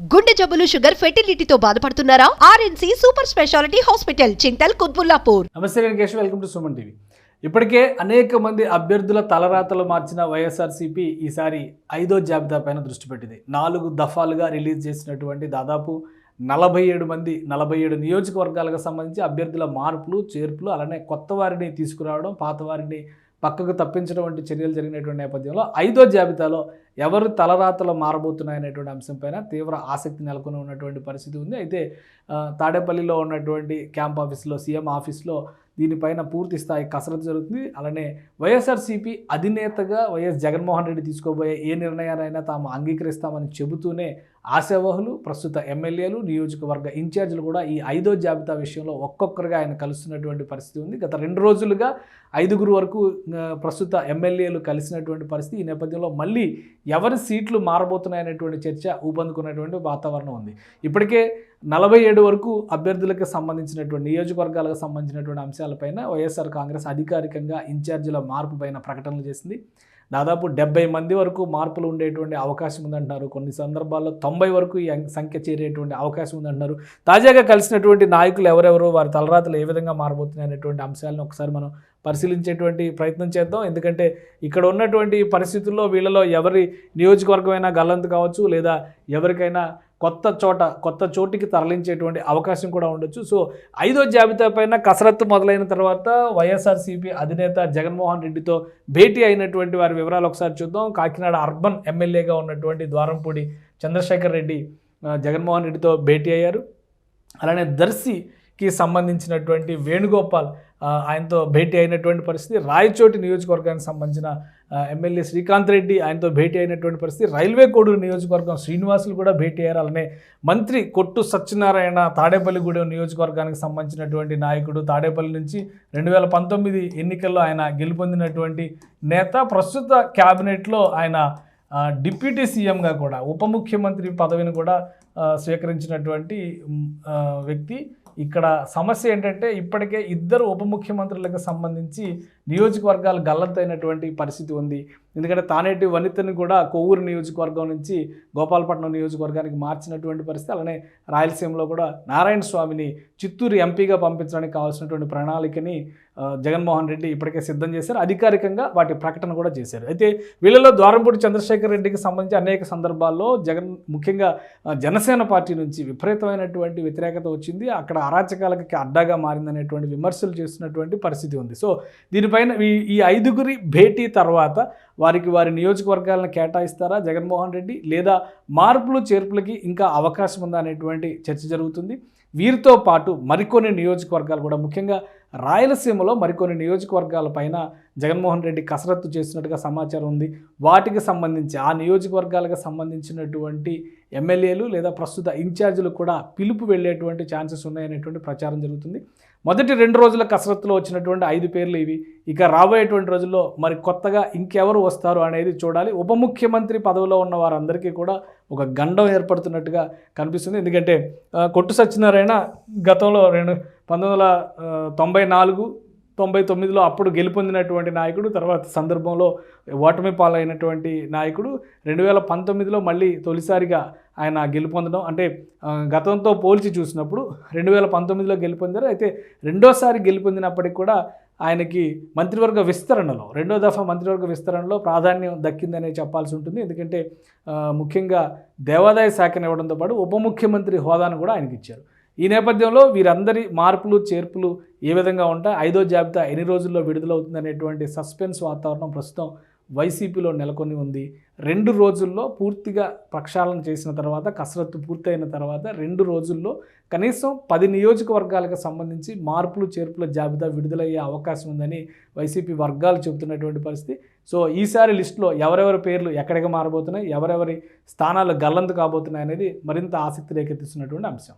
గుండె జబ్బులు షుగర్ ఫెర్టిలిటీతో బాధపడుతున్నారా? RNC super speciality hospital Chintal Quthbullapur. నమస్తే Venkatesh welcome to Suman TV. ఇప్పటికే అనేక మంది అభ్యర్థుల తలరాతలు మార్చిన వైఎస్ఆర్సీపీ ఈసారి ఐదో జాబితా పైన దృష్టి పెట్టింది. నాలుగు దఫాలుగా రిలీజ్ చేసినటువంటి దాదాపు నలభై ఏడు మంది నలభై ఏడు నియోజకవర్గాలకు సంబంధించి అభ్యర్థుల మార్పులు చేర్పులు అలానే కొత్త వారిని తీసుకురావడం పాత వారిని పక్కకు తప్పించడం వంటి చర్యలు జరిగినటువంటి నేపథ్యంలో ఐదో జాబితాలో ఎవరు తలరాతలు మారబోతున్నాయనేటువంటి అంశంపైన తీవ్ర ఆసక్తి నెలకొని ఉన్నటువంటి పరిస్థితి ఉంది. అయితే తాడేపల్లిలో ఉన్నటువంటి క్యాంప్ ఆఫీస్లో సీఎం ఆఫీస్లో దీనిపైన పూర్తి స్థాయి కసరత్తు జరుగుతుంది. అలానే వైఎస్ఆర్సీపీ అధినేతగా వైఎస్ జగన్మోహన్ రెడ్డి తీసుకోబోయే ఏ నిర్ణయాలైనా తాము అంగీకరిస్తామని చెబుతూనే ఆశావహులు ప్రస్తుత ఎమ్మెల్యేలు నియోజకవర్గ ఇన్ఛార్జీలు కూడా ఈ ఐదో జాబితా విషయంలో ఒక్కొక్కరుగా ఆయన కలుస్తున్నటువంటి పరిస్థితి ఉంది. గత రెండు రోజులుగా ఐదుగురు వరకు ప్రస్తుత ఎమ్మెల్యేలు కలిసినటువంటి పరిస్థితి ఈ నేపథ్యంలో మళ్ళీ ఎవరి సీట్లు మారబోతున్నాయనేటువంటి చర్చ ఊపందుకున్నటువంటి వాతావరణం ఉంది. ఇప్పటికే నలభై ఏడు వరకు అభ్యర్థులకు సంబంధించినటువంటి నియోజకవర్గాలకు సంబంధించినటువంటి అంశాలపైన వైఎస్ఆర్ కాంగ్రెస్ అధికారికంగా ఇన్ఛార్జీల మార్పు పైన ప్రకటనలు చేసింది. దాదాపు డెబ్బై మంది వరకు మార్పులు ఉండేటువంటి అవకాశం ఉందంటున్నారు. కొన్ని సందర్భాల్లో తొంభై వరకు ఈ సంఖ్య చేరేటువంటి అవకాశం ఉందంటున్నారు. తాజాగా కలిసినటువంటి నాయకులు ఎవరెవరు వారి తలరాతలు ఏ విధంగా మారబోతున్నాయి అనేటువంటి అంశాలను ఒకసారి మనం పరిశీలించేటువంటి ప్రయత్నం చేద్దాం. ఎందుకంటే ఇక్కడ ఉన్నటువంటి పరిస్థితుల్లో వీళ్ళలో ఎవరి నియోజకవర్గమైనా గల్లంతు కావచ్చు లేదా ఎవరికైనా కొత్త చోట కొత్త చోటికి తరలించేటువంటి అవకాశం కూడా ఉండొచ్చు. సో ఐదో జాబితా పైన కసరత్తు మొదలైన తర్వాత వైఎస్ఆర్సీపీ అధినేత జగన్మోహన్ రెడ్డితో భేటీ అయినటువంటి వారి వివరాలు ఒకసారి చూద్దాం. కాకినాడ అర్బన్ ఎమ్మెల్యేగా ఉన్నటువంటి ద్వారంపూడి చంద్రశేఖర్ రెడ్డి జగన్మోహన్ రెడ్డితో భేటీ అయ్యారు. అలానే దర్శి కి సంబంధించినటువంటి వేణుగోపాల్ ఆయనతో భేటీ అయినటువంటి పరిస్థితి రాయచోటి నియోజకవర్గానికి సంబంధించిన ఎమ్మెల్యే శ్రీకాంత్ రెడ్డి ఆయనతో భేటీ అయినటువంటి పరిస్థితి రైల్వే కోడూరు నియోజకవర్గం శ్రీనివాసులు కూడా భేటీ అయ్యారు. అలానే మంత్రి కొట్టు సత్యనారాయణ తాడేపల్లిగూడెం నియోజకవర్గానికి సంబంధించినటువంటి నాయకుడు తాడేపల్లి నుంచి రెండు వేల పంతొమ్మిది ఎన్నికల్లో ఆయన గెలుపొందినటువంటి నేత ప్రస్తుత క్యాబినెట్లో ఆయన డిప్యూటీ సీఎంగా కూడా ఉప ముఖ్యమంత్రి పదవిని కూడా స్వీకరించినటువంటి వ్యక్తి ఇక్కడ సమస్య ఏంటంటే ఇప్పటికే ఇద్దరు ఉప ముఖ్యమంత్రులకు సంబంధించి నియోజకవర్గాలు గల్లంతైనటువంటి పరిస్థితి ఉంది. ఎందుకంటే తానేటి వనితని కూడా కొవ్వూరు నియోజకవర్గం నుంచి గోపాలపట్నం నియోజకవర్గానికి మార్చినటువంటి పరిస్థితి. అలానే రాయలసీమలో కూడా నారాయణ స్వామిని చిత్తూరు ఎంపీగా పంపించడానికి కావాల్సినటువంటి ప్రణాళికని జగన్మోహన్ రెడ్డి ఇప్పటికే సిద్ధం చేశారు. అధికారికంగా వాటి ప్రకటన కూడా చేశారు. అయితే వీళ్ళలో ద్వారంపూడి చంద్రశేఖర్ రెడ్డికి సంబంధించి అనేక సందర్భాల్లో జగన్ ముఖ్యంగా జనసేన పార్టీ నుంచి విపరీతమైనటువంటి వ్యతిరేకత వచ్చింది. అక్కడ అరాచకాలకి అడ్డాగా మారిందనేటువంటి విమర్శలు చేస్తున్నటువంటి పరిస్థితి ఉంది. సో దీనిపై ఈ ఈ ఐదుగురి భేటీ తర్వాత వారికి వారి నియోజకవర్గాలను కేటాయిస్తారా జగన్మోహన్ రెడ్డి? లేదా మార్పులు చేర్పులకి ఇంకా అవకాశం ఉందా అనేటువంటి చర్చ జరుగుతుంది. వీరితో పాటు మరికొన్ని నియోజకవర్గాలు కూడా ముఖ్యంగా రాయలసీమలో మరికొన్ని నియోజకవర్గాల పైన జగన్మోహన్ రెడ్డి కసరత్తు చేస్తున్నట్టుగా సమాచారం ఉంది. వాటికి సంబంధించి ఆ నియోజకవర్గాలకు సంబంధించినటువంటి ఎమ్మెల్యేలు లేదా ప్రస్తుత ఇన్ఛార్జీలు కూడా పిలుపు వెళ్ళేటువంటి ఛాన్సెస్ ఉన్నాయనేటువంటి ప్రచారం జరుగుతుంది. మొదటి రెండు రోజుల కసరత్తులో వచ్చినటువంటి ఐదు పేర్లు ఇవి. ఇక రాబోయేటువంటి రోజుల్లో మరి కొత్తగా ఇంకెవరు వస్తారు అనేది చూడాలి. ఉప ముఖ్యమంత్రి పదవిలో ఉన్న వారందరికీ కూడా ఒక గండం ఏర్పడుతున్నట్టుగా కనిపిస్తుంది. ఎందుకంటే కొట్టు సత్యనారాయణ గతంలో రెండు పంతొమ్మిది వందల తొంభై నాలుగు తొంభై తొమ్మిదిలో అప్పుడు గెలుపొందినటువంటి నాయకుడు తర్వాత సందర్భంలో ఓటమి పాలైనటువంటి నాయకుడు రెండు వేల పంతొమ్మిదిలో మళ్ళీ తొలిసారిగా ఆయన గెలుపొందడం. అంటే గతంతో పోల్చి చూసినప్పుడు రెండు వేల పంతొమ్మిదిలో గెలుపొందారు. అయితే రెండోసారి గెలుపొందినప్పటికి కూడా ఆయనకి మంత్రివర్గ విస్తరణలో రెండో దఫా మంత్రివర్గ విస్తరణలో ప్రాధాన్యం దక్కిందనే చెప్పాల్సి ఉంటుంది. ఎందుకంటే ముఖ్యంగా దేవాదాయ శాఖను ఇవ్వడంతో పాటు ఉప ముఖ్యమంత్రి హోదాను కూడా ఆయనకి ఇచ్చారు ఈ నేపథ్యంలో వీరందరి మార్పులు చేర్పులు ఏ విధంగా ఉంటాయి? ఐదో జాబితా ఎన్ని రోజుల్లో విడుదలవుతుందనేటువంటి సస్పెన్స్ వాతావరణం ప్రస్తుతం వైసీపీలో నెలకొని ఉంది. రెండు రోజుల్లో పూర్తిగా ప్రక్షాళన చేసిన తర్వాత కసరత్తు పూర్తయిన తర్వాత రెండు రోజుల్లో కనీసం పది నియోజకవర్గాలకు సంబంధించి మార్పులు చేర్పుల జాబితా విడుదలయ్యే అవకాశం ఉందని వైసీపీ వర్గాలు చెబుతున్నటువంటి పరిస్థితి. సో ఈసారి లిస్టులో ఎవరెవరి పేర్లు ఎక్కడికి మారబోతున్నాయి? ఎవరెవరి స్థానాలు గల్లంతు కాబోతున్నాయి అనేది మరింత ఆసక్తి రేకెత్తిస్తున్నటువంటి అంశం.